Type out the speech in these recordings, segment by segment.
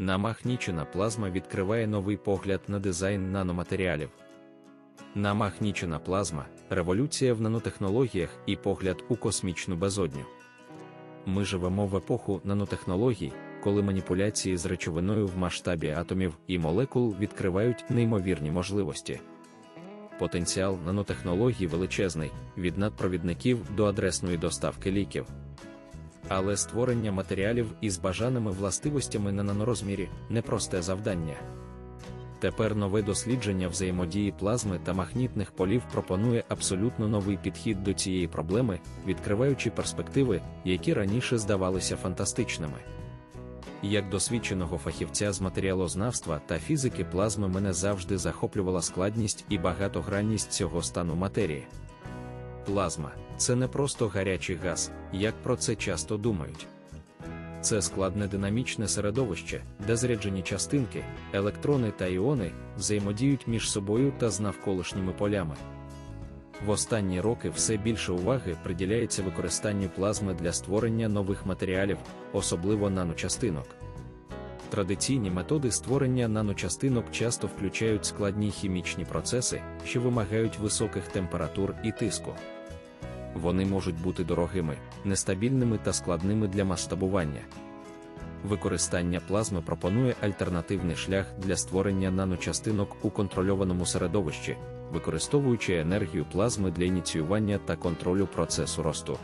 Намагнічена плазма відкриває новий погляд на дизайн наноматеріалів. Намагнічена плазма революція в нанотехнологіях і погляд у космічну безодню. Ми живемо в епоху нанотехнологій, коли маніпуляції з речовиною в масштабі атомів і молекул відкривають неймовірні можливості. Потенціал нанотехнологій величезний від надпровідників до адресної доставки ліків. Але створення матеріалів із бажаними властивостями на нанорозмірі непросте завдання. Тепер нове дослідження взаємодії плазми та магнітних полів пропонує абсолютно новий підхід до цієї проблеми, відкриваючи перспективи, які раніше здавалися фантастичними. Як досвідченого фахівця з матеріалознавства та фізики плазми мене завжди захоплювала складність і багатогранність цього стану матерії. Плазма це не просто гарячий газ, як про це часто думають. Це складне динамічне середовище, де заряджені частинки, електрони та іони взаємодіють між собою та з навколишніми полями. В останні роки все більше уваги приділяється використанню плазми для створення нових матеріалів, особливо наночастинок. Традиційні методи створення наночастинок часто включають складні хімічні процеси, що вимагають високих температур і тиску. Вони можуть бути дорогими, нестабільними та складними для масштабування. Використання плазми пропонує альтернативний шлях для створення наночастинок у контрольованому середовищі, використовуючи енергію плазми для ініціювання та контролю процесу росту.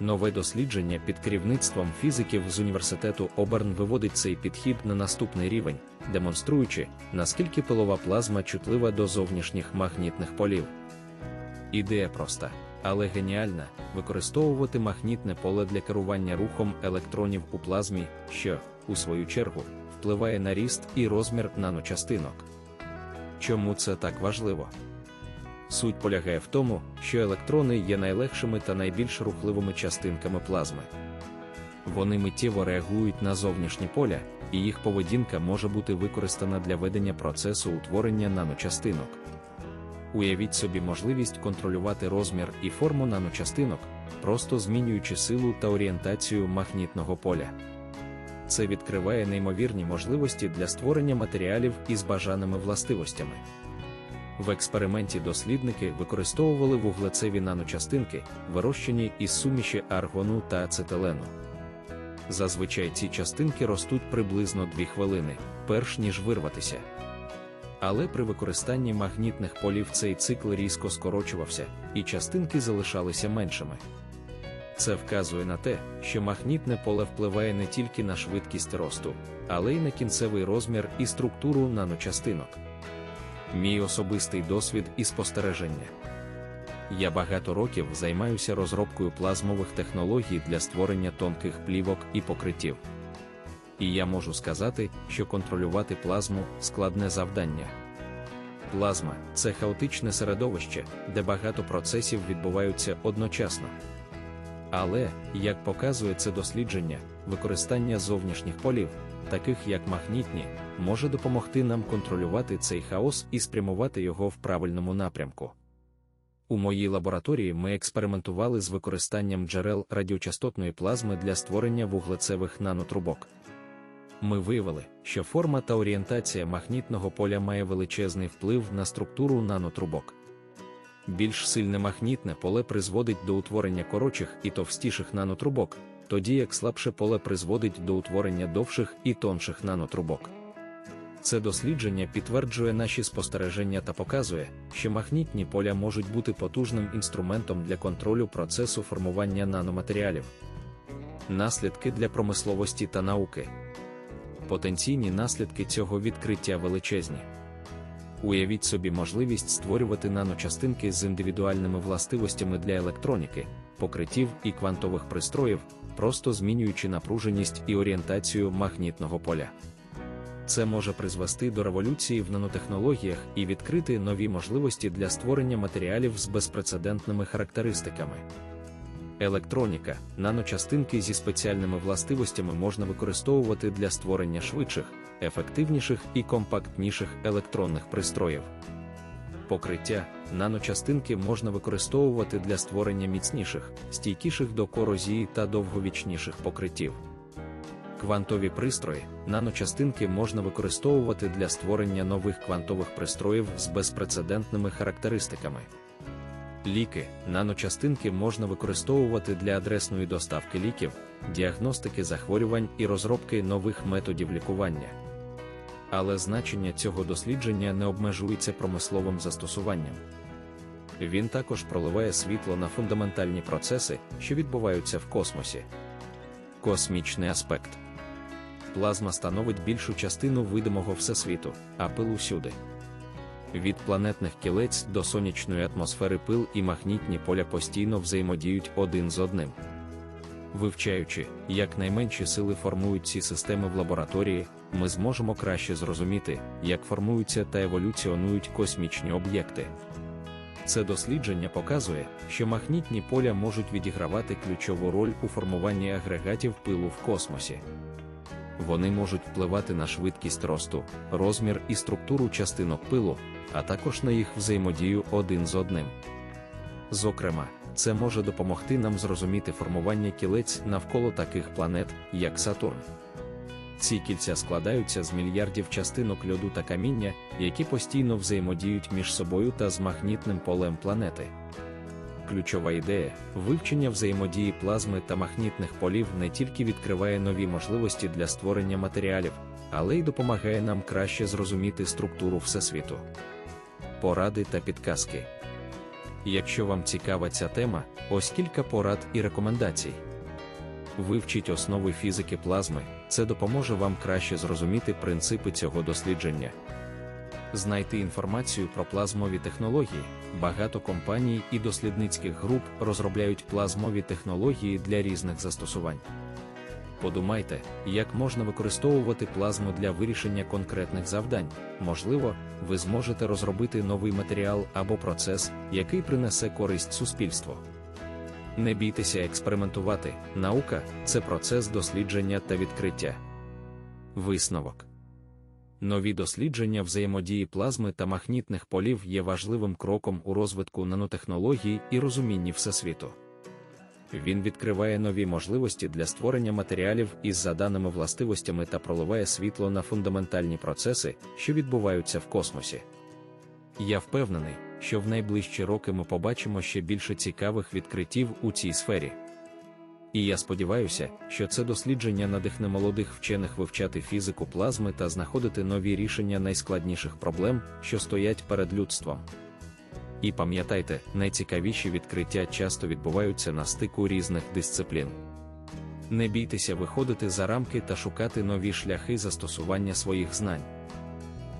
Нове дослідження під керівництвом фізиків з університету Оберн виводить цей підхід на наступний рівень, демонструючи, наскільки пилова плазма чутлива до зовнішніх магнітних полів. Ідея проста, але геніальна використовувати магнітне поле для керування рухом електронів у плазмі, що, у свою чергу, впливає на ріст і розмір наночастинок. Чому це так важливо? Суть полягає в тому, що електрони є найлегшими та найбільш рухливими частинками плазми. Вони миттєво реагують на зовнішні поля, і їх поведінка може бути використана для ведення процесу утворення наночастинок. Уявіть собі можливість контролювати розмір і форму наночастинок, просто змінюючи силу та орієнтацію магнітного поля. Це відкриває неймовірні можливості для створення матеріалів із бажаними властивостями. В експерименті дослідники використовували вуглецеві наночастинки, вирощені із суміші аргону та ацетилену. Зазвичай ці частинки ростуть приблизно 2 хвилини, перш ніж вирватися. Але при використанні магнітних полів цей цикл різко скорочувався, і частинки залишалися меншими. Це вказує на те, що магнітне поле впливає не тільки на швидкість росту, але й на кінцевий розмір і структуру наночастинок. Мій особистий досвід і спостереження. Я багато років займаюся розробкою плазмових технологій для створення тонких плівок і покриттів. І я можу сказати, що контролювати плазму складне завдання. Плазма це хаотичне середовище, де багато процесів відбуваються одночасно. Але, як показує це дослідження, використання зовнішніх полів, таких як магнітні, може допомогти нам контролювати цей хаос і спрямувати його в правильному напрямку. У моїй лабораторії ми експериментували з використанням джерел радіочастотної плазми для створення вуглецевих нанотрубок. Ми виявили, що форма та орієнтація магнітного поля має величезний вплив на структуру нанотрубок. Більш сильне магнітне поле призводить до утворення коротших і товстіших нанотрубок, тоді як слабше поле призводить до утворення довших і тонших нанотрубок. Це дослідження підтверджує наші спостереження та показує, що магнітні поля можуть бути потужним інструментом для контролю процесу формування наноматеріалів. Наслідки для промисловості та науки. Потенційні наслідки цього відкриття величезні. Уявіть собі можливість створювати наночастинки з індивідуальними властивостями для електроніки, покриттів і квантових пристроїв, просто змінюючи напруженість і орієнтацію магнітного поля. Це може призвести до революції в нанотехнологіях і відкрити нові можливості для створення матеріалів з безпрецедентними характеристиками. Електроніка, наночастинки зі спеціальними властивостями можна використовувати для створення швидших, ефективніших і компактніших електронних пристроїв. Покриття, наночастинки можна використовувати для створення міцніших, стійкіших до корозії та довговічніших покриттів. Квантові пристрої, наночастинки можна використовувати для створення нових квантових пристроїв з безпрецедентними характеристиками. Ліки, наночастинки можна використовувати для адресної доставки ліків, діагностики захворювань і розробки нових методів лікування. Але значення цього дослідження не обмежується промисловим застосуванням. Він також проливає світло на фундаментальні процеси, що відбуваються в космосі. Космічний аспект. Плазма становить більшу частину видимого всесвіту, а пил усюди. Від планетних кілець до сонячної атмосфери пил і магнітні поля постійно взаємодіють один з одним. Вивчаючи, як найменші сили формують ці системи в лабораторії, ми зможемо краще зрозуміти, як формуються та еволюціонують космічні об'єкти. Це дослідження показує, що магнітні поля можуть відігравати ключову роль у формуванні агрегатів пилу в космосі. Вони можуть впливати на швидкість росту, розмір і структуру частинок пилу, а також на їх взаємодію один з одним. Зокрема, це може допомогти нам зрозуміти формування кілець навколо таких планет, як Сатурн. Ці кільця складаються з мільярдів частинок льоду та каміння, які постійно взаємодіють між собою та з магнітним полем планети. Ключова ідея вивчення взаємодії плазми та магнітних полів не тільки відкриває нові можливості для створення матеріалів, але й допомагає нам краще зрозуміти структуру Всесвіту. Поради та підказки. Якщо вам цікава ця тема, ось кілька порад і рекомендацій. Вивчіть основи фізики плазми, це допоможе вам краще зрозуміти принципи цього дослідження. Знайти інформацію про плазмові технології. Багато компаній і дослідницьких груп розробляють плазмові технології для різних застосувань. Подумайте, як можна використовувати плазму для вирішення конкретних завдань. Можливо, ви зможете розробити новий матеріал або процес, який принесе користь суспільству. Не бійтеся експериментувати. Наука це процес дослідження та відкриття. Висновок. Нові дослідження взаємодії плазми та магнітних полів є важливим кроком у розвитку нанотехнологій і розумінні всесвіту. Він відкриває нові можливості для створення матеріалів із заданими властивостями та проливає світло на фундаментальні процеси, що відбуваються в космосі. Я впевнений, що в найближчі роки ми побачимо ще більше цікавих відкриттів у цій сфері. І я сподіваюся, що це дослідження надихне молодих вчених вивчати фізику плазми та знаходити нові рішення найскладніших проблем, що стоять перед людством. І пам'ятайте, найцікавіші відкриття часто відбуваються на стику різних дисциплін. Не бійтеся виходити за рамки та шукати нові шляхи застосування своїх знань.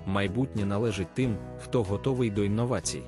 Майбутнє належить тим, хто готовий до інновацій.